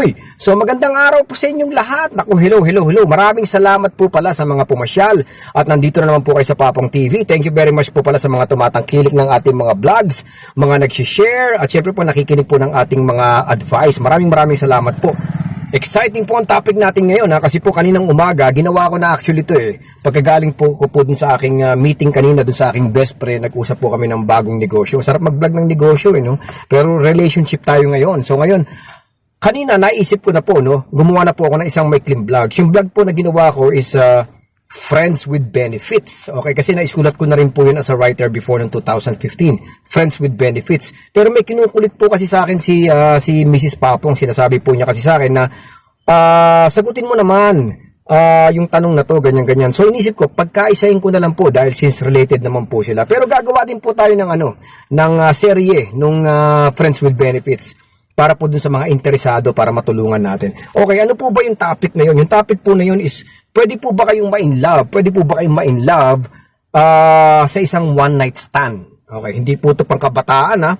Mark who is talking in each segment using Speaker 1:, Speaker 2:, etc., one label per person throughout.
Speaker 1: Uy, so magandang araw po sa inyong lahat. Naku, hello, hello, hello. Maraming salamat po pala sa mga pumasyal. At nandito na naman po kayo sa Papong TV. Thank you very much po pala sa mga tumatangkilik ng ating mga vlogs, mga nag-share, at syempre po nakikinig po ng ating mga advice. Maraming maraming salamat po. Exciting po ang topic natin ngayon ha, kasi po kaninang umaga, ginawa ko na actually to eh. Pagkagaling po ko po dun sa aking uh, meeting kanina dun sa aking best friend, nag-usap po kami ng bagong negosyo. Sarap mag-vlog ng negosyo eh, no? Pero relationship tayo ngayon. So ngayon, kanina naisip ko na po, no, gumawa na po ako ng isang maikling vlog. Yung vlog po na ginawa ko is uh, Friends with Benefits. Okay, kasi naisulat ko na rin po yun as a writer before ng 2015. Friends with Benefits. Pero may kinukulit po kasi sa akin si, uh, si Mrs. Papong. Sinasabi po niya kasi sa akin na uh, sagutin mo naman uh, yung tanong na to, ganyan-ganyan. So inisip ko, pagkaisahin ko na lang po dahil since related naman po sila. Pero gagawa din po tayo ng ano, ng uh, serye nung uh, Friends with Benefits para po dun sa mga interesado para matulungan natin. Okay, ano po ba yung topic na yun? Yung topic po na yun is, pwede po ba kayong ma-in love? Pwede po ba kayong ma-in love uh, sa isang one night stand? Okay, hindi po ito pang kabataan ha.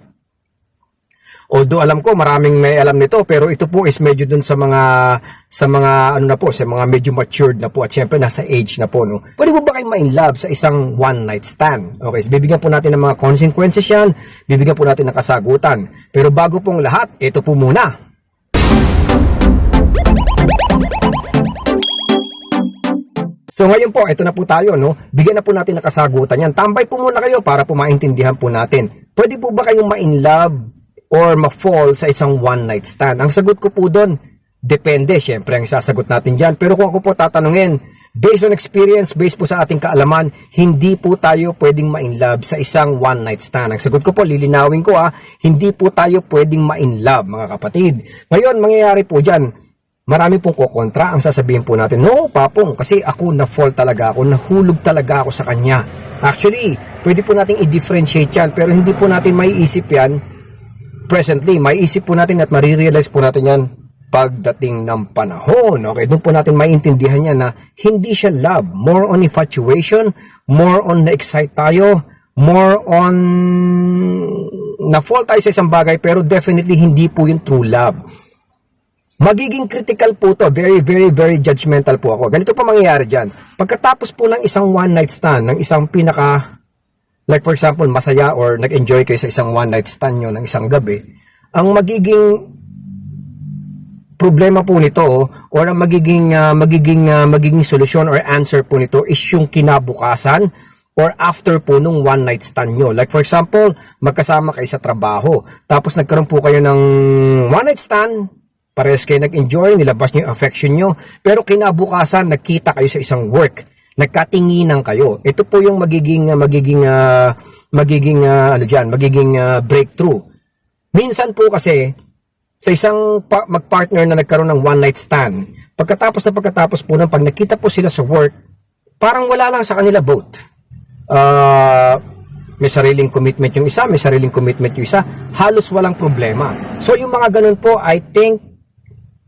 Speaker 1: Although alam ko maraming may alam nito pero ito po is medyo dun sa mga sa mga ano na po sa mga medyo matured na po at syempre nasa age na po no. Pwede po ba kayo ma-in love sa isang one night stand? Okay, bibigyan po natin ng mga consequences yan, bibigyan po natin ng kasagutan. Pero bago pong lahat, ito po muna. So ngayon po, ito na po tayo, no? Bigyan na po natin ng kasagutan yan. Tambay po muna kayo para po maintindihan po natin. Pwede po ba kayong ma-in love or ma-fall sa isang one night stand? Ang sagot ko po doon, depende. Siyempre, ang sasagot natin dyan. Pero kung ako po tatanungin, based on experience, based po sa ating kaalaman, hindi po tayo pwedeng ma-in love sa isang one night stand. Ang sagot ko po, lilinawin ko ha, hindi po tayo pwedeng ma-in love, mga kapatid. Ngayon, mangyayari po dyan, marami pong kukontra ang sasabihin po natin, no, papong, kasi ako na-fall talaga ako, nahulog talaga ako sa kanya. Actually, pwede po nating i-differentiate yan, pero hindi po natin maiisip yan presently. Maiisip po natin at marirealize po natin yan pagdating ng panahon. Okay, doon po natin maiintindihan yan na hindi siya love. More on infatuation, more on na-excite tayo, more on na-fall tayo sa isang bagay, pero definitely hindi po yung true love. Magiging critical po to. Very, very, very judgmental po ako. Ganito po mangyayari dyan. Pagkatapos po ng isang one night stand, ng isang pinaka, like for example, masaya or nag-enjoy kayo sa isang one night stand nyo ng isang gabi, ang magiging problema po nito or ang magiging uh, magiging uh, magiging solusyon or answer po nito is yung kinabukasan or after po nung one night stand nyo. Like for example, magkasama kayo sa trabaho. Tapos nagkaroon po kayo ng one night stand, Parehas kayo nag-enjoy, nilabas niyo yung affection nyo. Pero kinabukasan, nagkita kayo sa isang work. Nagkatinginan kayo. Ito po yung magiging, uh, magiging, uh, magiging, uh, ano dyan, magiging uh, breakthrough. Minsan po kasi, sa isang pa- mag-partner na nagkaroon ng one night stand, pagkatapos na pagkatapos po nang pag nakita po sila sa work, parang wala lang sa kanila both. Uh, may sariling commitment yung isa, may sariling commitment yung isa, halos walang problema. So yung mga ganun po, I think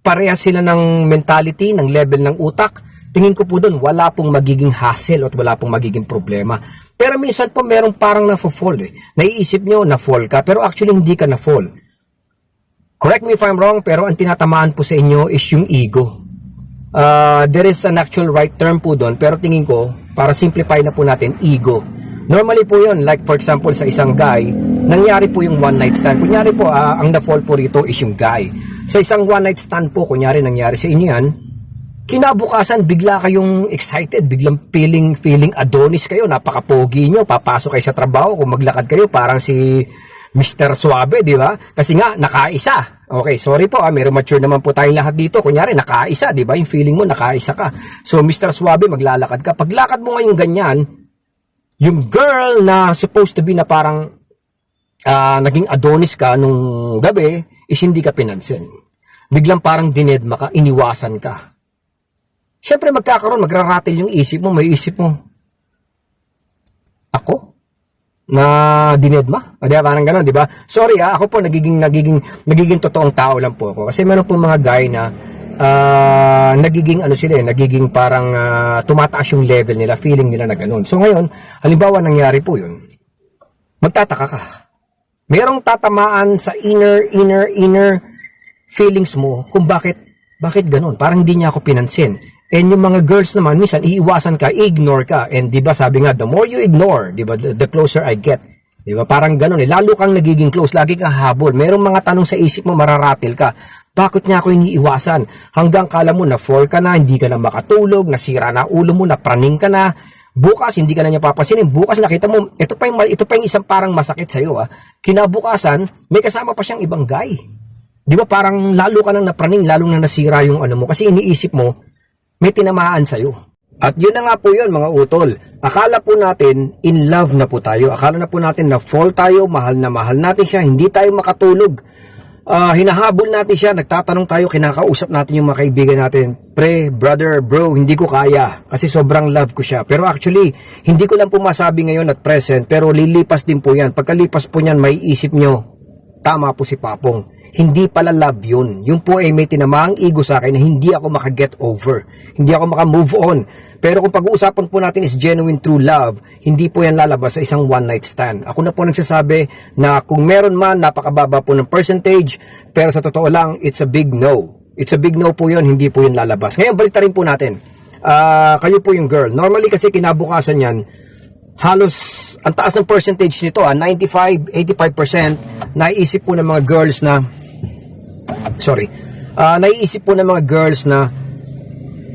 Speaker 1: parehas sila ng mentality, ng level ng utak, tingin ko po doon, wala pong magiging hassle at wala pong magiging problema. Pero minsan po merong parang na-fall eh. Naiisip nyo, na-fall ka, pero actually hindi ka na-fall. Correct me if I'm wrong, pero ang tinatamaan po sa inyo is yung ego. Uh, there is an actual right term po doon, pero tingin ko, para simplify na po natin, ego. Normally po yun, like for example sa isang guy, nangyari po yung one night stand. Kunyari po, uh, ang na-fall po rito is yung guy. Sa isang one night stand po, kunyari nangyari sa inyo yan, kinabukasan bigla kayong excited, biglang feeling feeling adonis kayo, napaka-pogi nyo, papasok kayo sa trabaho, kung maglakad kayo parang si Mr. Suabe, di ba? Kasi nga, nakaisa. Okay, sorry po, ah, may mature naman po tayong lahat dito. Kunyari, nakaisa, di ba? Yung feeling mo, nakaisa ka. So, Mr. Suabe, maglalakad ka. Paglakad mo ngayon ganyan, yung girl na supposed to be na parang uh, naging adonis ka nung gabi, is hindi ka pinansin biglang parang dinedma ka, iniwasan ka. Siyempre magkakaroon, magraratil yung isip mo, may isip mo. Ako? Na dinedma? O diba, parang gano'n, di ba? Sorry ah, ako po nagiging, nagiging, nagiging totoong tao lang po ako. Kasi meron po mga guy na uh, nagiging ano sila eh, nagiging parang uh, tumataas yung level nila, feeling nila na gano'n. So ngayon, halimbawa nangyari po yun, magtataka ka. Merong tatamaan sa inner, inner, inner feelings mo kung bakit bakit ganun. Parang hindi niya ako pinansin. And yung mga girls naman, minsan iiwasan ka, ignore ka. And di ba sabi nga, the more you ignore, di ba, the, the closer I get. Di ba? Parang ganun eh. Lalo kang nagiging close, lagi kang habol. Merong mga tanong sa isip mo, mararatil ka. Bakit niya ako iniiwasan? Hanggang kala mo na 4 ka na, hindi ka na makatulog, nasira na ulo mo, napraning ka na. Bukas, hindi ka na niya papasinin. Bukas nakita mo, ito pa yung, ito pa yung isang parang masakit sa'yo. Ah. Kinabukasan, may kasama pa siyang ibang guy. Di ba parang lalo ka nang napraning, lalo na nasira yung ano mo. Kasi iniisip mo, may tinamaan sa'yo. At yun na nga po yun mga utol. Akala po natin in love na po tayo. Akala na po natin na fall tayo, mahal na mahal natin siya, hindi tayo makatulog. Ah, hinahabol natin siya, nagtatanong tayo, kinakausap natin yung mga kaibigan natin. Pre, brother, bro, hindi ko kaya kasi sobrang love ko siya. Pero actually, hindi ko lang po masabi ngayon at present, pero lilipas din po yan. Pagkalipas po niyan, may isip nyo, tama po si Papong. Hindi pala love yun. Yung po ay may tinamaang ego sa akin na hindi ako makaget over. Hindi ako makamove on. Pero kung pag-uusapan po natin is genuine true love, hindi po yan lalabas sa isang one night stand. Ako na po nagsasabi na kung meron man, napakababa po ng percentage, pero sa totoo lang, it's a big no. It's a big no po yun, hindi po yun lalabas. Ngayon, balik rin po natin. Ah, kayo po yung girl. Normally kasi kinabukasan yan, halos ang taas ng percentage nito, ah, 95, 85%, naiisip po ng mga girls na sorry, ah naiisip po ng mga girls na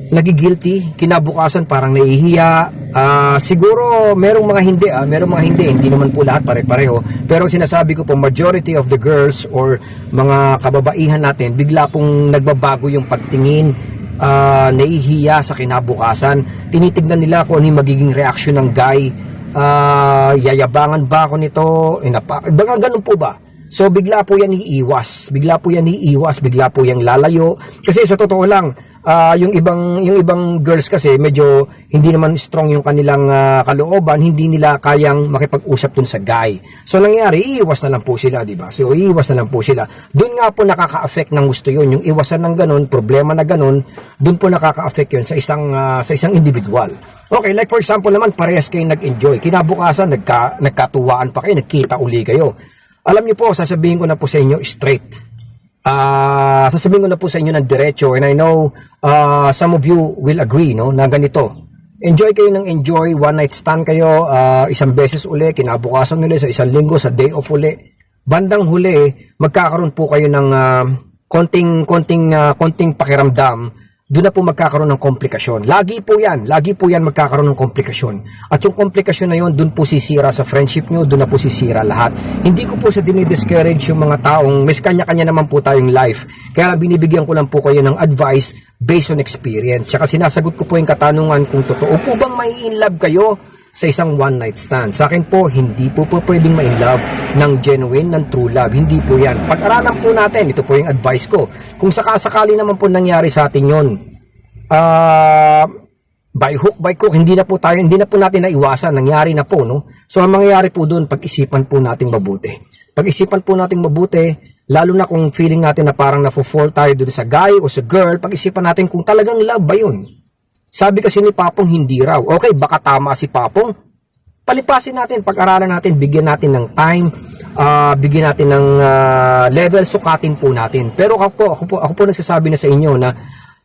Speaker 1: nagigilty, kinabukasan parang nahihiya. Ah, siguro merong mga hindi, ah, merong mga hindi, hindi naman po lahat pare-pareho. Pero sinasabi ko po, majority of the girls or mga kababaihan natin, bigla pong nagbabago yung pagtingin, ah, nahihiya sa kinabukasan. Tinitignan nila kung ano yung magiging reaction ng guy. Ah, yayabangan ba ako nito? Inapa, baka ganun po ba? So bigla po yan iiwas, bigla po yan iiwas, bigla po yang lalayo. Kasi sa totoo lang, ah, yung ibang yung ibang girls kasi medyo hindi naman strong yung kanilang ah, kalooban, hindi nila kayang makipag-usap dun sa guy. So nangyari, iiwas na lang po sila, di ba? So iiwas na lang po sila. Doon nga po nakaka-affect ng gusto yun, yung iwasan ng ganun, problema na ganun, doon po nakaka-affect yun sa isang ah, sa isang individual. Okay, like for example naman, parehas kayo nag-enjoy. Kinabukasan, nagka, nagkatuwaan pa kayo, nagkita uli kayo. Alam niyo po, sasabihin ko na po sa inyo straight. Ah, sasabihin ko na po sa inyo ng diretso and I know ah, some of you will agree no na ganito. Enjoy kayo ng enjoy, one night stand kayo, ah, isang beses uli, kinabukasan uli, sa isang linggo, sa day off uli. Bandang huli, magkakaroon po kayo ng ah, konting konting ah, konting pakiramdam doon na po magkakaroon ng komplikasyon. Lagi po yan, lagi po yan magkakaroon ng komplikasyon. At yung komplikasyon na yun, doon po sisira sa friendship nyo, doon na po sisira lahat. Hindi ko po sa dinidiscourage yung mga taong, may kanya-kanya naman po tayong life. Kaya binibigyan ko lang po kayo ng advice based on experience. Tsaka sinasagot ko po yung katanungan kung totoo po bang may in love kayo sa isang one night stand. Sa akin po, hindi po po pwedeng ma-in love ng genuine, ng true love. Hindi po yan. Pag-aralan po natin, ito po yung advice ko. Kung sakasakali naman po nangyari sa atin yon ah by hook, by crook, hindi na po tayo, hindi na po natin naiwasan, nangyari na po, no? So, ang mangyayari po doon, pag-isipan po nating mabuti. Pag-isipan po nating mabuti, lalo na kung feeling natin na parang na-fall tayo doon sa guy o sa girl, pag-isipan natin kung talagang love ba yun. Sabi kasi ni Papong hindi raw. Okay, baka tama si Papong. Palipasin natin, pag-aralan natin, bigyan natin ng time, ah, bigyan natin ng ah, level, sukatin po natin. Pero ako po, ako po, ako po nagsasabi na sa inyo na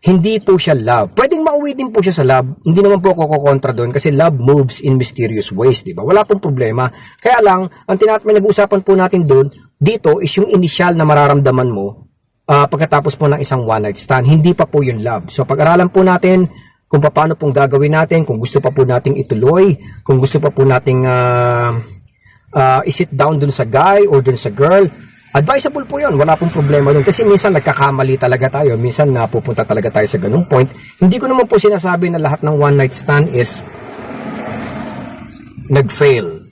Speaker 1: hindi po siya love. Pwedeng mauwi din po siya sa love. Hindi naman po ako kukontra doon kasi love moves in mysterious ways, di ba? Wala pong problema. Kaya lang, ang tinat may nag-uusapan po natin doon, dito is yung initial na mararamdaman mo ah, pagkatapos po ng isang one night stand. Hindi pa po yung love. So pag-aralan po natin kung paano pong gagawin natin, kung gusto pa po nating ituloy, kung gusto pa po nating ah, ah, i-sit down dun sa guy or dun sa girl, advisable po yun. Wala pong problema dun. Kasi minsan nagkakamali talaga tayo. Minsan napupunta talaga tayo sa ganung point. Hindi ko naman po sinasabi na lahat ng one night stand is nag-fail.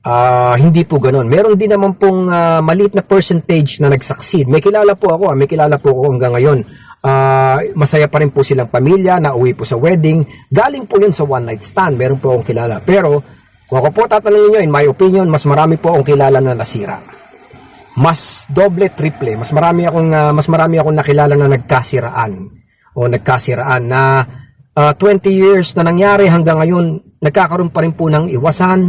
Speaker 1: Ah, hindi po ganoon. Meron din naman pong ah, maliit na percentage na nag-succeed. May kilala po ako, ah, may kilala po ako hanggang ngayon. Ah, masaya pa rin po silang pamilya, nauwi po sa wedding. Galing po yun sa one night stand. Meron po akong kilala. Pero, kung ako po tatanungin nyo, in my opinion, mas marami po akong kilala na nasira. Mas doble, triple. Mas marami akong, ah, mas marami akong nakilala na nagkasiraan. O nagkasiraan na ah, 20 years na nangyari hanggang ngayon, nagkakaroon pa rin po ng iwasan,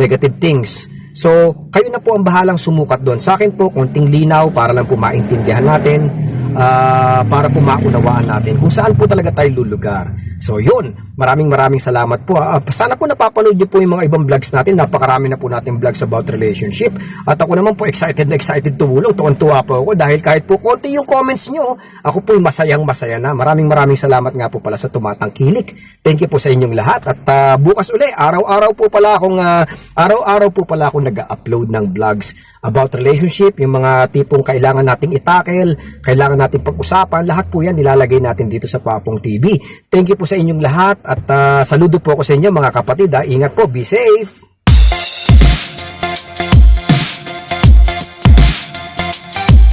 Speaker 1: negative things. So, kayo na po ang bahalang sumukat doon. Sa akin po, konting linaw para lang po maintindihan natin, ah, para po maunawaan natin kung saan po talaga tayo lulugar. So, yun. Maraming maraming salamat po. Ah, sana po napapanood niyo po yung mga ibang vlogs natin. Napakarami na po natin vlogs about relationship. At ako naman po excited na excited tumulong. Tuwan-tuwa po ako dahil kahit po konti yung comments nyo, ako po masayang masaya na. Maraming maraming salamat nga po pala sa tumatangkilik. Thank you po sa inyong lahat. At ah, bukas uli, araw-araw po pala akong, ah, araw-araw po pala akong nag-upload ng vlogs about relationship, yung mga tipong kailangan nating itakel, kailangan nating pag-usapan, lahat po yan nilalagay natin dito sa Papong TV. Thank you po sa inyong lahat at ah, saludo po ako sa inyo mga kapatid. ah. Ingat po, be safe!